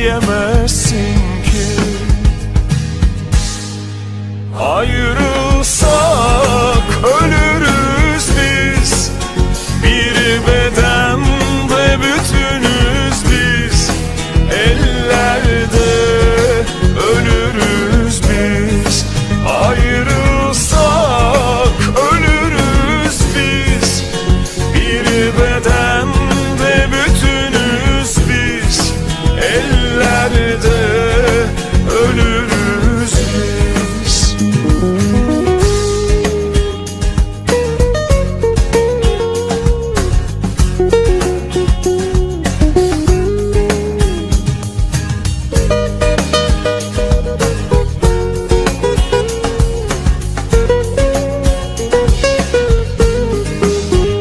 Diyemezsin ki. Ayrılsak ölürüz biz. Bir beden nerede